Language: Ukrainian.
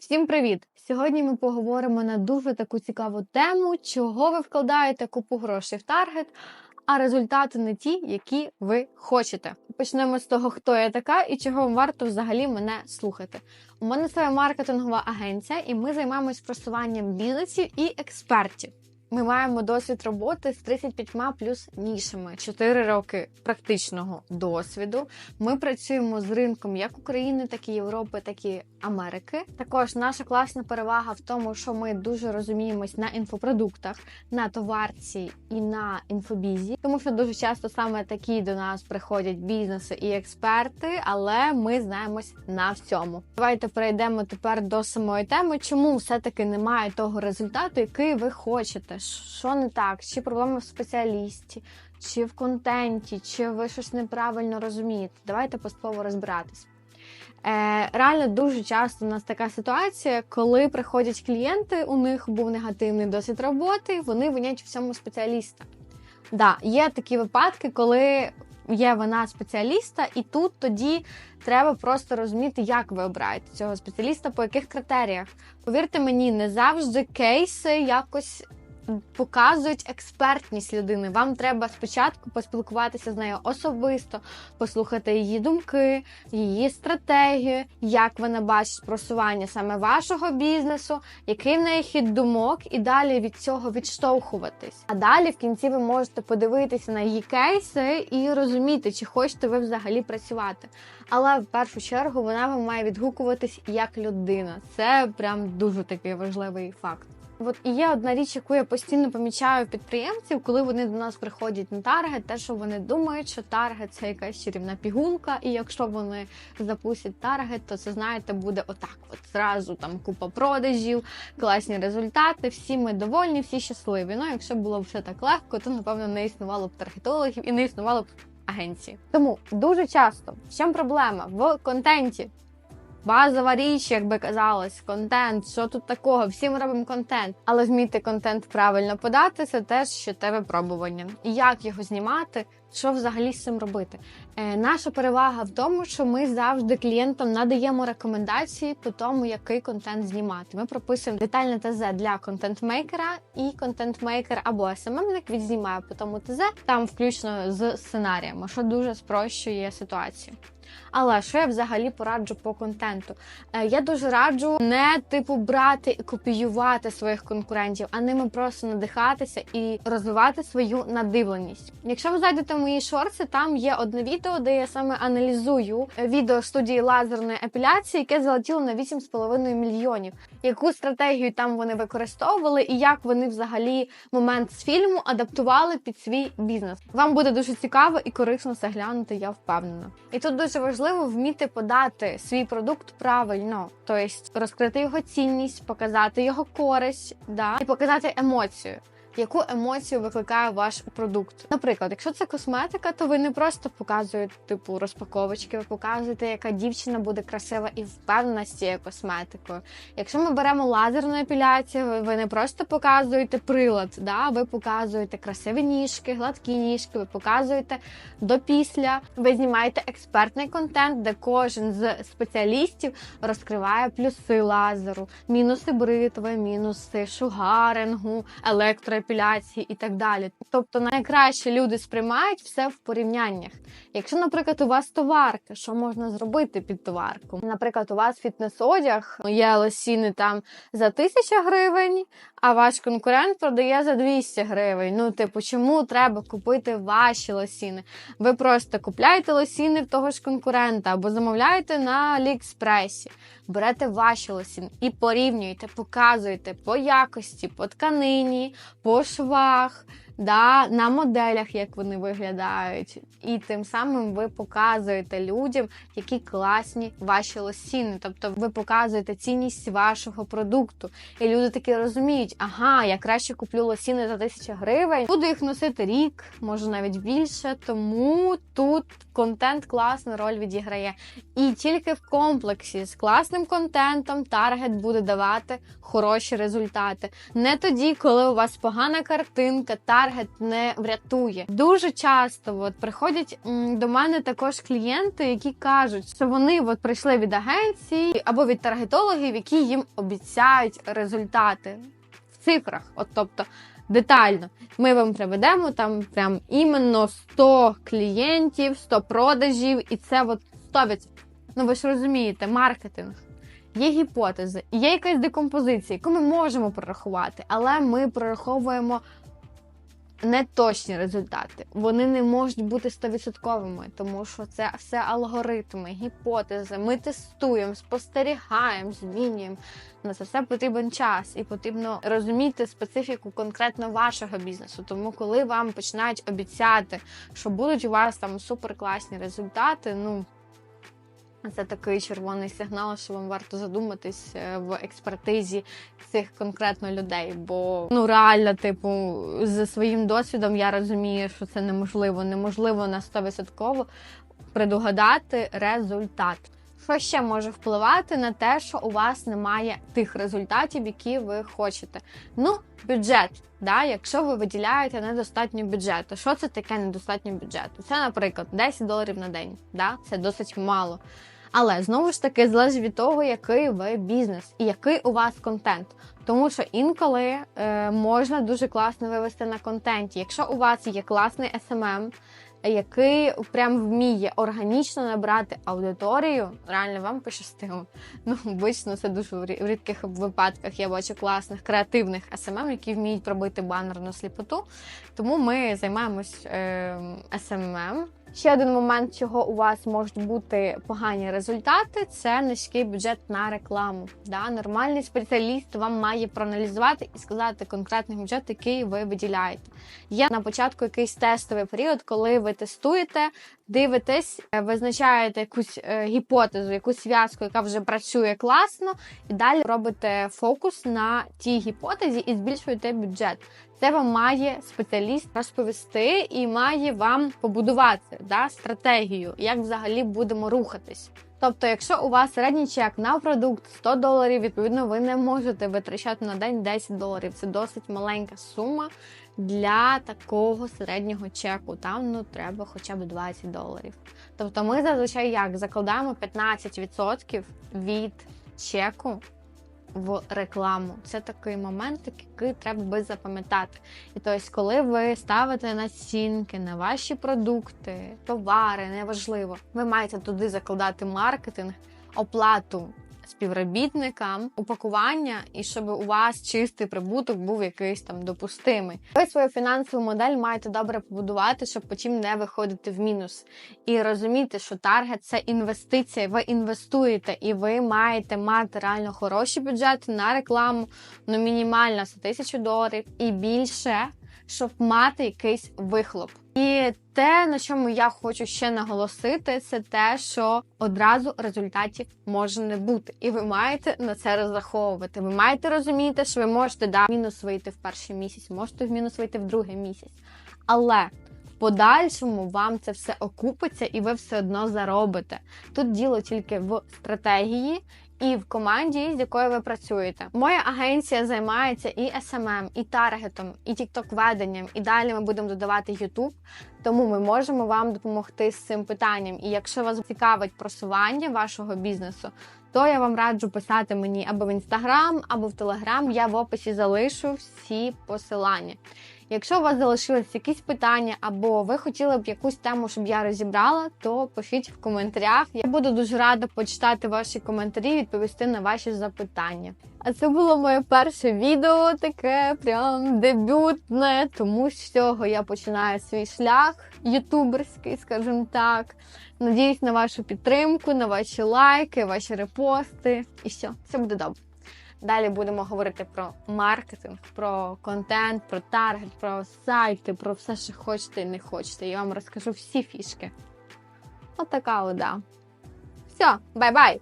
Всім привіт! Сьогодні ми поговоримо на дуже таку цікаву тему, чого ви вкладаєте купу грошей в таргет, а результати не ті, які ви хочете. Почнемо з того, хто я така і чого вам варто взагалі мене слухати. У мене своя маркетингова агенція, і ми займаємось просуванням бізнесів і експертів. Ми маємо досвід роботи з 35 плюс нішами, 4 роки практичного досвіду. Ми працюємо з ринком як України, так і Європи, так і Америки. Також наша класна перевага в тому, що ми дуже розуміємось на інфопродуктах, на товарці і на інфобізі, тому що дуже часто саме такі до нас приходять бізнеси і експерти, але ми знаємось на всьому. Давайте перейдемо тепер до самої теми, чому все-таки немає того результату, який ви хочете. Що не так? Чи проблема в спеціалісті, чи в контенті, чи ви щось неправильно розумієте? Давайте поступово розбиратись. Е, Реально дуже часто у нас така ситуація, коли приходять клієнти, у них був негативний досвід роботи, вони винять всьому спеціаліста. Да, є такі випадки, коли є вина спеціаліста, і тут тоді треба просто розуміти, як ви обираєте цього спеціаліста, по яких критеріях. Повірте мені, не завжди кейси якось показують експертність людини. Вам треба спочатку поспілкуватися з нею особисто, послухати її думки, її стратегію, як вона бачить просування саме вашого бізнесу, який в неї хід думок, і далі від цього відштовхуватись. А далі в кінці ви можете подивитися на її кейси і розуміти, чи хочете ви взагалі працювати. Але в першу чергу вона вам має відгукуватись як людина. Це прям дуже такий важливий факт. От і є одна річ, яку я постійно помічаю підприємців, коли вони до нас приходять на таргет, те, що вони думають, що таргет це якась чарівна пігулка, і якщо вони запустять таргет, то це знаєте буде отак. От зразу там купа продажів, класні результати, всі ми довольні, всі щасливі. Ну, якщо було б все так легко, то напевно не існувало б таргетологів і не існувало б агенції. Тому дуже часто в чому проблема в контенті. Базова річ, як би казалось, контент. Що тут такого? Всі ми робимо контент, але вміти контент правильно подати це теж ще те випробування. І як його знімати, що взагалі з цим робити? Е, Наша перевага в тому, що ми завжди клієнтам надаємо рекомендації по тому, який контент знімати. Ми прописуємо детальне ТЗ для контент-мейкера, і контент-мейкер або СММник відзнімає по тому ТЗ, там включно з сценаріями, що дуже спрощує ситуацію. Але що я взагалі пораджу по контенту? Е, я дуже раджу не типу брати і копіювати своїх конкурентів, а ними просто надихатися і розвивати свою надивленість. Якщо ви зайдете в мої шорти, там є одне відео, де я саме аналізую відео студії лазерної епіляції, яке залетіло на 8,5 мільйонів. Яку стратегію там вони використовували, і як вони взагалі момент з фільму адаптували під свій бізнес. Вам буде дуже цікаво і корисно це глянути, я впевнена. І тут дуже важливо вміти подати свій продукт правильно, тобто розкрити його цінність, показати його користь, да, і показати емоцію яку емоцію викликає ваш продукт. Наприклад, якщо це косметика, то ви не просто показуєте типу розпаковочки, ви показуєте, яка дівчина буде красива і впевнена з цією косметикою. Якщо ми беремо лазерну епіляцію, ви не просто показуєте прилад, да, ви показуєте красиві ніжки, гладкі ніжки, ви показуєте до після. Ви знімаєте експертний контент, де кожен з спеціалістів розкриває плюси лазеру, мінуси бритви, мінуси шугарингу, електро епіляції і так далі. Тобто найкраще люди сприймають все в порівняннях. Якщо, наприклад, у вас товарка, що можна зробити під товарку? Наприклад, у вас фітнес-одяг, є лосіни там за тисячу гривень, а ваш конкурент продає за 200 гривень. Ну, типу, чому треба купити ваші лосіни? Ви просто купляєте лосіни в того ж конкурента або замовляєте на Аліекспресі, берете ваші лосіни і порівнюєте, показуєте по якості, по тканині, по швах да, на моделях, як вони виглядають, і тим самим ви показуєте людям, які класні ваші лосіни. Тобто ви показуєте цінність вашого продукту. І люди такі розуміють, ага, я краще куплю лосіни за тисячу гривень, буду їх носити рік, може навіть більше. Тому тут контент класну роль відіграє. І тільки в комплексі з класним контентом таргет буде давати хороші результати. Не тоді, коли у вас погана картинка, таргет таргет не врятує. Дуже часто от, приходять м, до мене також клієнти, які кажуть, що вони от, прийшли від агенції або від таргетологів, які їм обіцяють результати в цифрах. От, тобто детально. Ми вам приведемо там прям іменно 100 клієнтів, 100 продажів, і це от 100%. Ну ви ж розумієте, маркетинг. Є гіпотези, є якась декомпозиція, яку ми можемо прорахувати, але ми прораховуємо неточні результати. Вони не можуть бути 100%, тому що це все алгоритми, гіпотези. Ми тестуємо, спостерігаємо, змінюємо. На це все потрібен час, і потрібно розуміти специфіку конкретно вашого бізнесу. Тому, коли вам починають обіцяти, що будуть у вас там суперкласні результати, ну. Це такий червоний сигнал, що вам варто задуматись е, в експертизі цих конкретно людей. Бо ну реально, типу, за своїм досвідом я розумію, що це неможливо. Неможливо на 100% предугадати результат. Що ще може впливати на те, що у вас немає тих результатів, які ви хочете? Ну, бюджет. Да? Якщо ви виділяєте недостатньо бюджету, що це таке недостатньо бюджету? Це, наприклад, 10 доларів на день. Да? Це досить мало. Але знову ж таки залежить від того, який ви бізнес і який у вас контент. Тому що інколи е, можна дуже класно вивести на контенті. Якщо у вас є класний SMM, який прям вміє органічно набрати аудиторію, реально вам пощастило. Ну, обично це дуже в рідких випадках. Я бачу класних креативних SMM, які вміють пробити банерну сліпоту. Тому ми займаємось е, SMM. Ще один момент, чого у вас можуть бути погані результати, це низький бюджет на рекламу. Да? Нормальний спеціаліст вам має проаналізувати і сказати конкретний бюджет, який ви виділяєте. Є на початку якийсь тестовий період, коли ви тестуєте, дивитесь, е, визначаєте якусь е, гіпотезу, якусь зв'язку, яка вже працює класно, і далі робите фокус на тій гіпотезі і збільшуєте бюджет. Це вам має спеціаліст розповісти і має вам побудувати да, стратегію, як взагалі будемо рухатись. Тобто, якщо у вас середній чек на продукт 100 доларів, відповідно, ви не можете витрачати на день 10 доларів. Це досить маленька сума для такого середнього чеку. Там ну треба хоча б 20 доларів. Тобто, ми зазвичай як закладаємо 15% від чеку в рекламу. Це такий момент, який треба би запам'ятати. І тобто, коли ви ставите націнки на ваші продукти, товари, неважливо, ви маєте туди закладати маркетинг, оплату співробітникам, упакування, і щоб у вас чистий прибуток був якийсь там допустимий. Ви свою фінансову модель маєте добре побудувати, щоб потім не виходити в мінус. І розуміти, що таргет це інвестиція, ви інвестуєте, і ви маєте мати реально хороші бюджети на рекламу, ну мінімально за тисячу доларів і більше, щоб мати якийсь вихлоп. І те, на чому я хочу ще наголосити, це те, що одразу результатів може не бути, і ви маєте на це розраховувати. Ви маєте розуміти, що ви можете да, в мінус вийти в перший місяць, можете в мінус вийти в другий місяць. Але в подальшому вам це все окупиться і ви все одно заробите. Тут діло тільки в стратегії. І в команді, з якою ви працюєте, моя агенція займається і SMM, і таргетом, і тікток веденням. І далі ми будемо додавати YouTube, тому ми можемо вам допомогти з цим питанням. І якщо вас цікавить просування вашого бізнесу, то я вам раджу писати мені або в інстаграм, або в телеграм. Я в описі залишу всі посилання. Якщо у вас залишились якісь питання, або ви хотіли б якусь тему, щоб я розібрала, то пишіть в коментарях. Я буду дуже рада почитати ваші коментарі, відповісти на ваші запитання. А це було моє перше відео, таке прям дебютне, тому з цього я починаю свій шлях ютуберський, скажімо так. Надіюсь на вашу підтримку, на ваші лайки, ваші репости. І все, все буде добре. Далі будемо говорити про маркетинг, про контент, про таргет, про сайти, про все, що хочете і не хочете. Я вам розкажу всі фішки. Отака вода. Все, бай-бай!